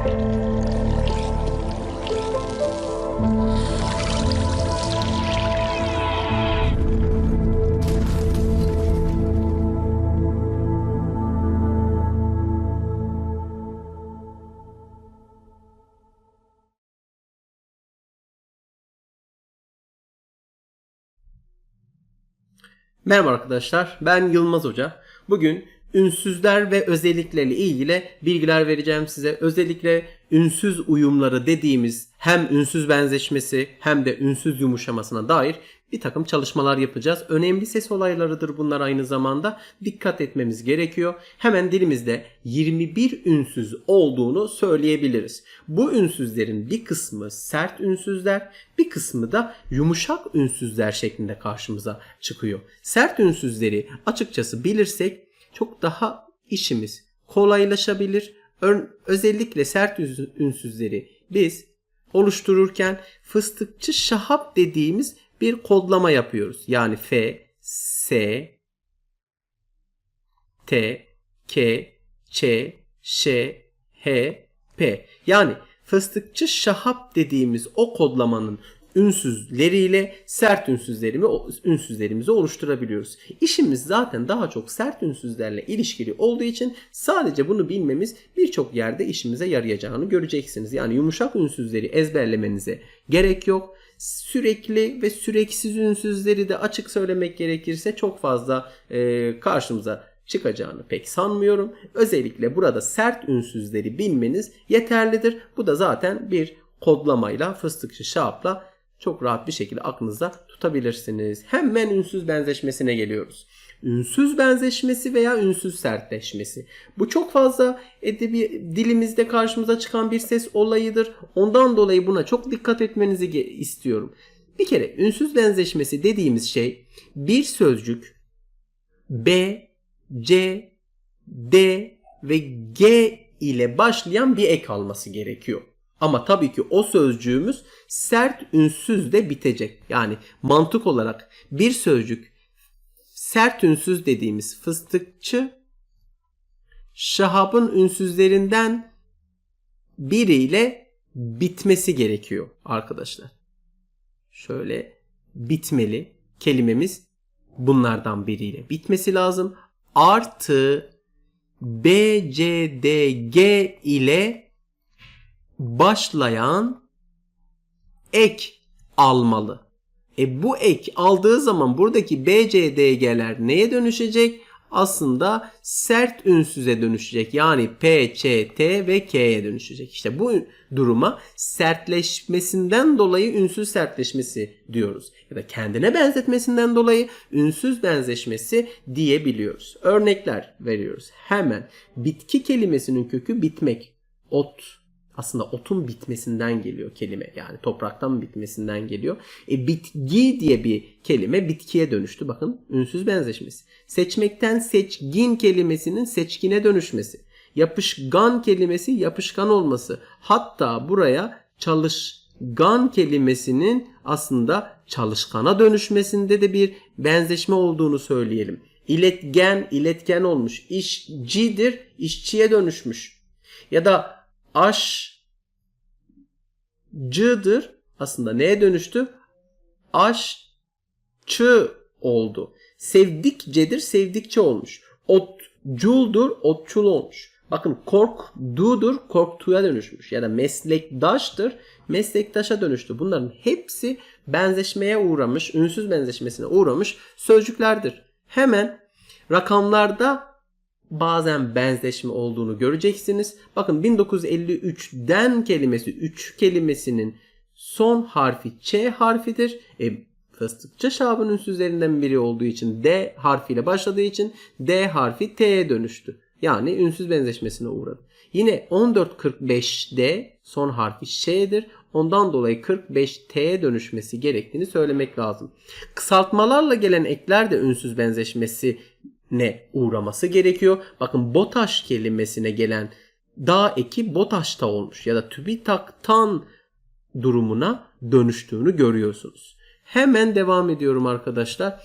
Merhaba arkadaşlar, ben Yılmaz Hoca. Bugün ünsüzler ve özelliklerle ilgili bilgiler vereceğim size. Özellikle ünsüz uyumları dediğimiz hem ünsüz benzeşmesi hem de ünsüz yumuşamasına dair bir takım çalışmalar yapacağız. Önemli ses olaylarıdır bunlar aynı zamanda. Dikkat etmemiz gerekiyor. Hemen dilimizde 21 ünsüz olduğunu söyleyebiliriz. Bu ünsüzlerin bir kısmı sert ünsüzler, bir kısmı da yumuşak ünsüzler şeklinde karşımıza çıkıyor. Sert ünsüzleri açıkçası bilirsek çok daha işimiz kolaylaşabilir. Ör- özellikle sert ünsüz- ünsüzleri biz oluştururken fıstıkçı şahap dediğimiz bir kodlama yapıyoruz. Yani F, S, T, K, Ç, Ş, H, P. Yani fıstıkçı şahap dediğimiz o kodlamanın ünsüzleriyle sert ünsüzlerimi, ünsüzlerimizi oluşturabiliyoruz. İşimiz zaten daha çok sert ünsüzlerle ilişkili olduğu için sadece bunu bilmemiz birçok yerde işimize yarayacağını göreceksiniz. Yani yumuşak ünsüzleri ezberlemenize gerek yok. Sürekli ve süreksiz ünsüzleri de açık söylemek gerekirse çok fazla e, karşımıza çıkacağını pek sanmıyorum. Özellikle burada sert ünsüzleri bilmeniz yeterlidir. Bu da zaten bir kodlamayla fıstıkçı şapla çok rahat bir şekilde aklınızda tutabilirsiniz. Hemen ünsüz benzeşmesine geliyoruz. Ünsüz benzeşmesi veya ünsüz sertleşmesi. Bu çok fazla edebi dilimizde karşımıza çıkan bir ses olayıdır. Ondan dolayı buna çok dikkat etmenizi istiyorum. Bir kere ünsüz benzeşmesi dediğimiz şey bir sözcük B, C, D ve G ile başlayan bir ek alması gerekiyor. Ama tabii ki o sözcüğümüz sert ünsüz de bitecek. Yani mantık olarak bir sözcük sert ünsüz dediğimiz fıstıkçı şahabın ünsüzlerinden biriyle bitmesi gerekiyor arkadaşlar. Şöyle bitmeli kelimemiz bunlardan biriyle bitmesi lazım. Artı B, C, D, G ile başlayan ek almalı. E bu ek aldığı zaman buradaki B, C, D, G'ler neye dönüşecek? Aslında sert ünsüze dönüşecek. Yani P, Ç, T ve K'ye dönüşecek. İşte bu duruma sertleşmesinden dolayı ünsüz sertleşmesi diyoruz. Ya da kendine benzetmesinden dolayı ünsüz benzeşmesi diyebiliyoruz. Örnekler veriyoruz. Hemen bitki kelimesinin kökü bitmek. Ot aslında otun bitmesinden geliyor kelime. Yani topraktan bitmesinden geliyor. E bitki diye bir kelime bitkiye dönüştü. Bakın ünsüz benzeşmesi. Seçmekten seçgin kelimesinin seçkine dönüşmesi. Yapışkan kelimesi yapışkan olması. Hatta buraya çalışkan kelimesinin aslında çalışkana dönüşmesinde de bir benzeşme olduğunu söyleyelim. İletken, iletken olmuş. İşcidir, işçiye dönüşmüş. Ya da aşçıdır aslında neye dönüştü? Aşçı oldu. Sevdikcedir sevdikçe olmuş. Otculdur otçul olmuş. Bakın korkdudur korktuya dönüşmüş. Ya da meslektaştır meslektaşa dönüştü. Bunların hepsi benzeşmeye uğramış, ünsüz benzeşmesine uğramış sözcüklerdir. Hemen rakamlarda bazen benzeşme olduğunu göreceksiniz. Bakın 1953'den kelimesi 3 kelimesinin son harfi Ç harfidir. E, fıstıkçı şabın ünsüzlerinden biri olduğu için D harfiyle başladığı için D harfi T'ye dönüştü. Yani ünsüz benzeşmesine uğradı. Yine 1445'de son harfi Ş'dir. Ondan dolayı 45T'ye dönüşmesi gerektiğini söylemek lazım. Kısaltmalarla gelen ekler de ünsüz benzeşmesi ne uğraması gerekiyor. Bakın BOTAŞ kelimesine gelen dağ eki BOTAŞ'ta olmuş ya da TÜBİTAK'tan durumuna dönüştüğünü görüyorsunuz. Hemen devam ediyorum arkadaşlar.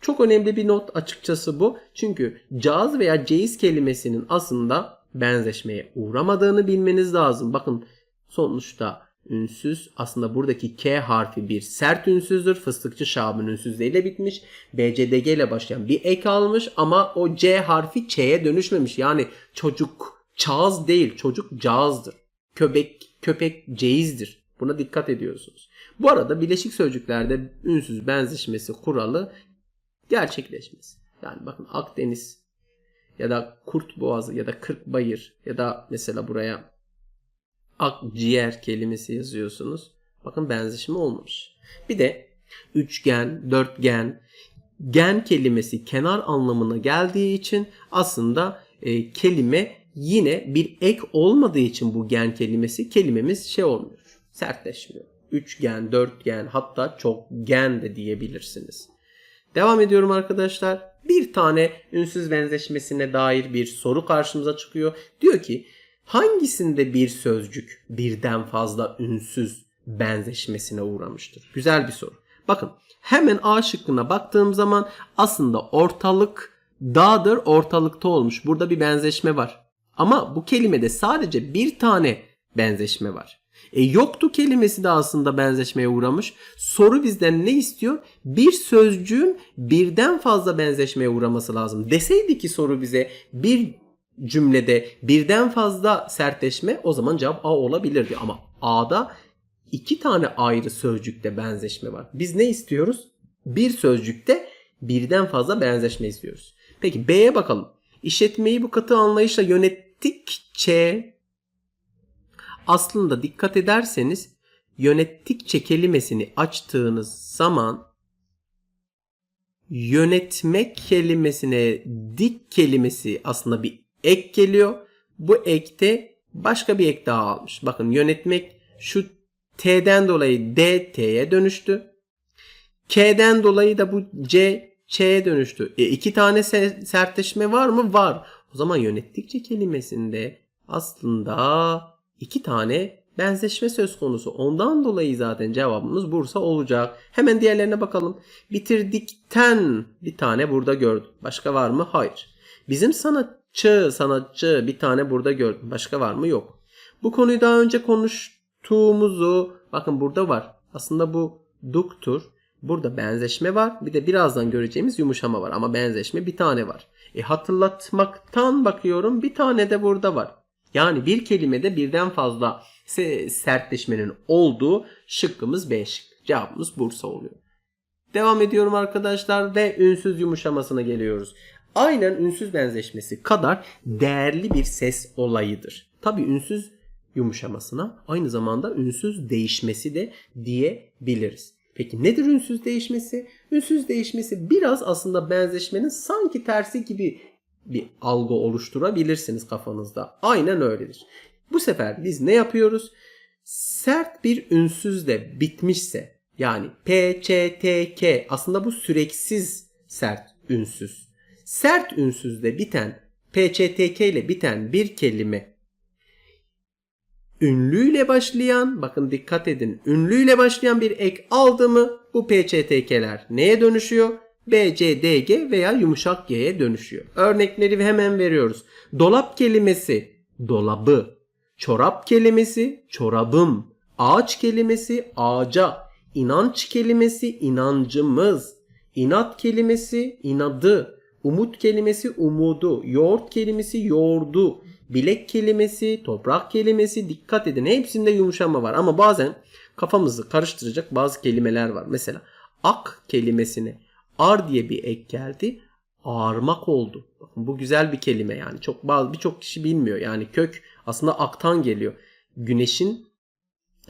Çok önemli bir not açıkçası bu. Çünkü caz veya ceyiz kelimesinin aslında benzeşmeye uğramadığını bilmeniz lazım. Bakın sonuçta ünsüz aslında buradaki K harfi bir sert ünsüzdür. Fıstıkçı Şahab'ın ünsüzleriyle bitmiş. BCDG ile başlayan bir ek almış ama o C harfi Ç'ye dönüşmemiş. Yani çocuk çağız değil çocuk cağızdır. Köpek köpek ceizdir. Buna dikkat ediyorsunuz. Bu arada bileşik sözcüklerde ünsüz benzeşmesi kuralı gerçekleşmez. Yani bakın Akdeniz ya da Kurt Boğazı ya da Kırkbayır ya da mesela buraya akciğer kelimesi yazıyorsunuz. Bakın benzeşme olmamış. Bir de üçgen, dörtgen, gen kelimesi kenar anlamına geldiği için aslında e, kelime yine bir ek olmadığı için bu gen kelimesi kelimemiz şey olmuyor. Sertleşmiyor. Üçgen, dörtgen hatta çok gen de diyebilirsiniz. Devam ediyorum arkadaşlar. Bir tane ünsüz benzeşmesine dair bir soru karşımıza çıkıyor. Diyor ki hangisinde bir sözcük birden fazla ünsüz benzeşmesine uğramıştır? Güzel bir soru. Bakın hemen A şıkkına baktığım zaman aslında ortalık dağdır ortalıkta olmuş. Burada bir benzeşme var. Ama bu kelimede sadece bir tane benzeşme var. E yoktu kelimesi de aslında benzeşmeye uğramış. Soru bizden ne istiyor? Bir sözcüğün birden fazla benzeşmeye uğraması lazım. Deseydi ki soru bize bir cümlede birden fazla sertleşme o zaman cevap A olabilirdi. Ama A'da iki tane ayrı sözcükte benzeşme var. Biz ne istiyoruz? Bir sözcükte birden fazla benzeşme istiyoruz. Peki B'ye bakalım. İşletmeyi bu katı anlayışla yönettikçe aslında dikkat ederseniz yönettikçe kelimesini açtığınız zaman yönetmek kelimesine dik kelimesi aslında bir ek geliyor. Bu ekte başka bir ek daha almış. Bakın yönetmek şu T'den dolayı D T'ye dönüştü. K'den dolayı da bu C Ç'ye dönüştü. E, iki tane sertleşme var mı? Var. O zaman yönettikçe kelimesinde aslında iki tane benzeşme söz konusu. Ondan dolayı zaten cevabımız Bursa olacak. Hemen diğerlerine bakalım. Bitirdikten bir tane burada gördüm. Başka var mı? Hayır. Bizim sanatçı, sanatçı bir tane burada gördüm. Başka var mı? Yok. Bu konuyu daha önce konuştuğumuzu bakın burada var. Aslında bu duktur. Burada benzeşme var. Bir de birazdan göreceğimiz yumuşama var. Ama benzeşme bir tane var. E hatırlatmaktan bakıyorum. Bir tane de burada var. Yani bir kelimede birden fazla sertleşmenin olduğu şıkkımız B. Cevabımız Bursa oluyor. Devam ediyorum arkadaşlar ve ünsüz yumuşamasına geliyoruz. Aynen ünsüz benzeşmesi kadar değerli bir ses olayıdır. Tabi ünsüz yumuşamasına aynı zamanda ünsüz değişmesi de diyebiliriz. Peki nedir ünsüz değişmesi? Ünsüz değişmesi biraz aslında benzeşmenin sanki tersi gibi bir algı oluşturabilirsiniz kafanızda. Aynen öyledir. Bu sefer biz ne yapıyoruz? Sert bir ünsüzle bitmişse yani P, Ç, T, K aslında bu süreksiz sert ünsüz. Sert ünsüzle biten P, Ç, T, K ile biten bir kelime ünlüyle başlayan bakın dikkat edin ünlüyle başlayan bir ek aldı mı bu P, Ç, T, K'ler neye dönüşüyor? B, C, D, G veya yumuşak G'ye dönüşüyor. Örnekleri hemen veriyoruz. Dolap kelimesi dolabı. Çorap kelimesi çorabım. Ağaç kelimesi ağaca. İnanç kelimesi inancımız. İnat kelimesi inadı. Umut kelimesi umudu. Yoğurt kelimesi yoğurdu. Bilek kelimesi, toprak kelimesi dikkat edin. Hepsinde yumuşama var ama bazen kafamızı karıştıracak bazı kelimeler var. Mesela ak kelimesine ar diye bir ek geldi. Ağarmak oldu. Bakın bu güzel bir kelime yani. Çok bazı birçok kişi bilmiyor. Yani kök aslında aktan geliyor. Güneşin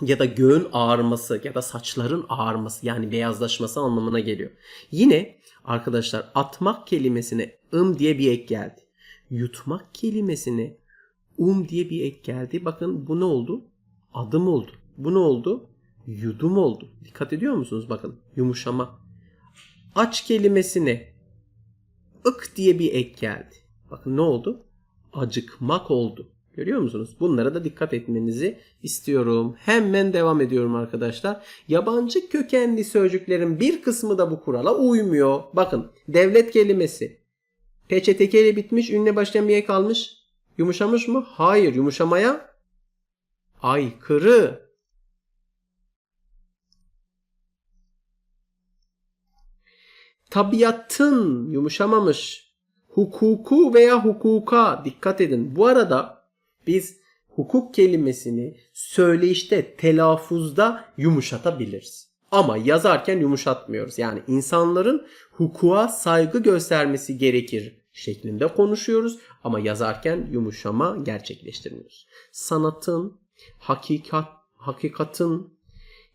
ya da göğün ağarması ya da saçların ağarması yani beyazlaşması anlamına geliyor. Yine arkadaşlar atmak kelimesine ım diye bir ek geldi. Yutmak kelimesine um diye bir ek geldi. Bakın bu ne oldu? Adım oldu. Bu ne oldu? Yudum oldu. Dikkat ediyor musunuz? Bakın yumuşama. Aç kelimesine ık diye bir ek geldi. Bakın ne oldu? Acıkmak oldu. Görüyor musunuz? Bunlara da dikkat etmenizi istiyorum. Hemen devam ediyorum arkadaşlar. Yabancı kökenli sözcüklerin bir kısmı da bu kurala uymuyor. Bakın devlet kelimesi. PÇTK ile bitmiş ünle başlayan bir ek almış. Yumuşamış mı? Hayır. Yumuşamaya aykırı. Tabiatın yumuşamamış. Hukuku veya hukuka dikkat edin. Bu arada biz hukuk kelimesini söyleyişte, telaffuzda yumuşatabiliriz. Ama yazarken yumuşatmıyoruz. Yani insanların hukuka saygı göstermesi gerekir şeklinde konuşuyoruz ama yazarken yumuşama gerçekleştirmiyoruz. Sanatın, hakikat, hakikatın,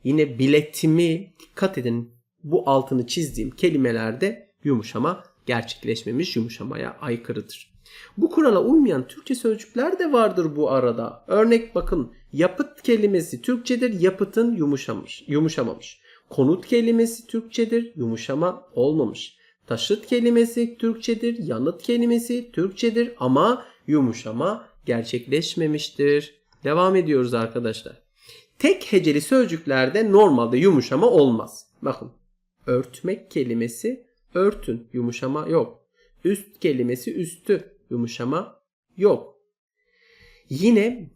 yine biletimi dikkat edin bu altını çizdiğim kelimelerde yumuşama gerçekleşmemiş yumuşamaya aykırıdır. Bu kurala uymayan Türkçe sözcükler de vardır bu arada. Örnek bakın yapıt kelimesi Türkçedir yapıtın yumuşamış, yumuşamamış. Konut kelimesi Türkçedir yumuşama olmamış. Taşıt kelimesi Türkçedir yanıt kelimesi Türkçedir ama yumuşama gerçekleşmemiştir. Devam ediyoruz arkadaşlar. Tek heceli sözcüklerde normalde yumuşama olmaz. Bakın örtmek kelimesi örtün yumuşama yok. Üst kelimesi üstü yumuşama yok. Yine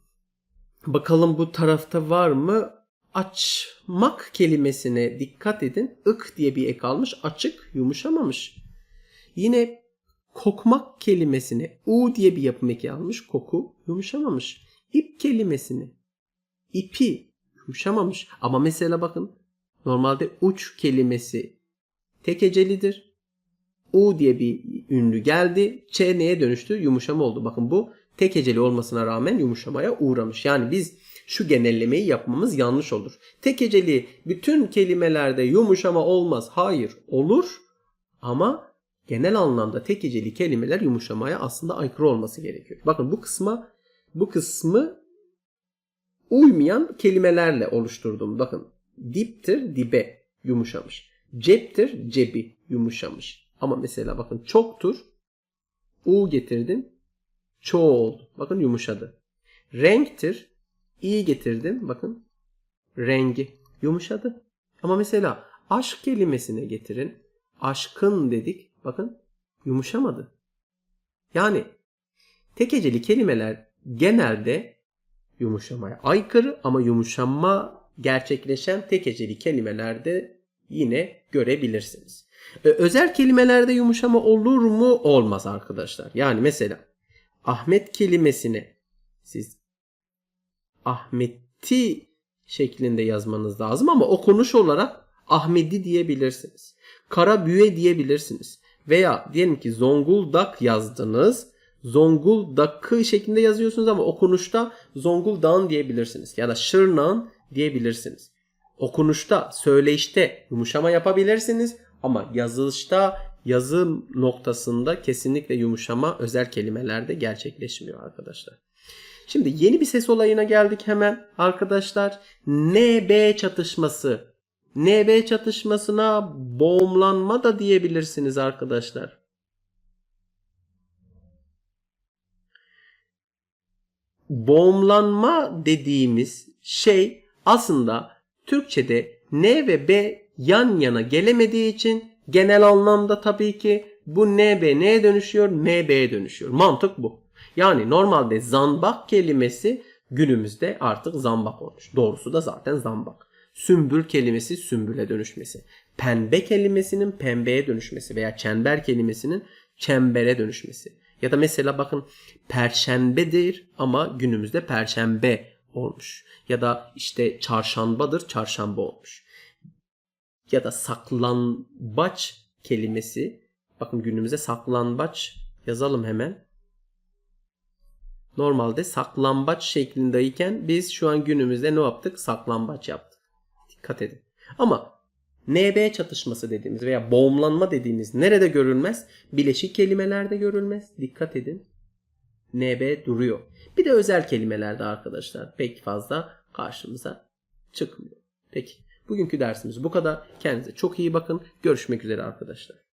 bakalım bu tarafta var mı? Açmak kelimesine dikkat edin. Ik diye bir ek almış. Açık yumuşamamış. Yine kokmak kelimesine u diye bir yapım eki almış. Koku yumuşamamış. İp kelimesine ipi yumuşamamış. Ama mesela bakın normalde uç kelimesi tek hecelidir. U diye bir ünlü geldi. Ç neye dönüştü? Yumuşama oldu. Bakın bu tek heceli olmasına rağmen yumuşamaya uğramış. Yani biz şu genellemeyi yapmamız yanlış olur. Tek heceli bütün kelimelerde yumuşama olmaz. Hayır olur ama genel anlamda tek heceli kelimeler yumuşamaya aslında aykırı olması gerekiyor. Bakın bu kısma bu kısmı uymayan kelimelerle oluşturdum. Bakın diptir dibe yumuşamış. Ceptir cebi yumuşamış. Ama mesela bakın çoktur u getirdin çoğu oldu. Bakın yumuşadı. Renktir i getirdim. Bakın rengi yumuşadı. Ama mesela aşk kelimesine getirin. Aşkın dedik. Bakın yumuşamadı. Yani tek heceli kelimeler genelde yumuşamaya aykırı ama yumuşama gerçekleşen tek heceli kelimelerde yine görebilirsiniz. Ee, özel kelimelerde yumuşama olur mu? Olmaz arkadaşlar. Yani mesela Ahmet kelimesine siz Ahmeti şeklinde yazmanız lazım ama okunuş olarak Ahmedi diyebilirsiniz. Kara büye diyebilirsiniz. Veya diyelim ki Zonguldak yazdınız. Zonguldak'ı şeklinde yazıyorsunuz ama okunuşta Zonguldak'ın diyebilirsiniz. Ya da Şırnak'ın diyebilirsiniz. Okunuşta, söyleyişte yumuşama yapabilirsiniz ama yazılışta, yazı noktasında kesinlikle yumuşama özel kelimelerde gerçekleşmiyor arkadaşlar. Şimdi yeni bir ses olayına geldik hemen arkadaşlar. NB çatışması. NB çatışmasına boğumlanma da diyebilirsiniz arkadaşlar. Boğumlanma dediğimiz şey aslında Türkçe'de N ve B yan yana gelemediği için genel anlamda tabii ki bu NB neye dönüşüyor? NB'ye dönüşüyor. Mantık bu. Yani normalde zambak kelimesi günümüzde artık zambak olmuş. Doğrusu da zaten zambak. Sümbül kelimesi sümbüle dönüşmesi. Pembe kelimesinin pembeye dönüşmesi veya çember kelimesinin çembere dönüşmesi. Ya da mesela bakın perşembedir ama günümüzde perşembe olmuş. Ya da işte çarşambadır çarşamba olmuş. Ya da saklambaç kelimesi bakın günümüzde saklambaç yazalım hemen. Normalde saklambaç şeklindeyken biz şu an günümüzde ne yaptık? Saklambaç yaptık. Dikkat edin. Ama NB çatışması dediğimiz veya boğumlanma dediğimiz nerede görülmez? Bileşik kelimelerde görülmez. Dikkat edin. NB duruyor. Bir de özel kelimelerde arkadaşlar pek fazla karşımıza çıkmıyor. Peki bugünkü dersimiz bu kadar. Kendinize çok iyi bakın. Görüşmek üzere arkadaşlar.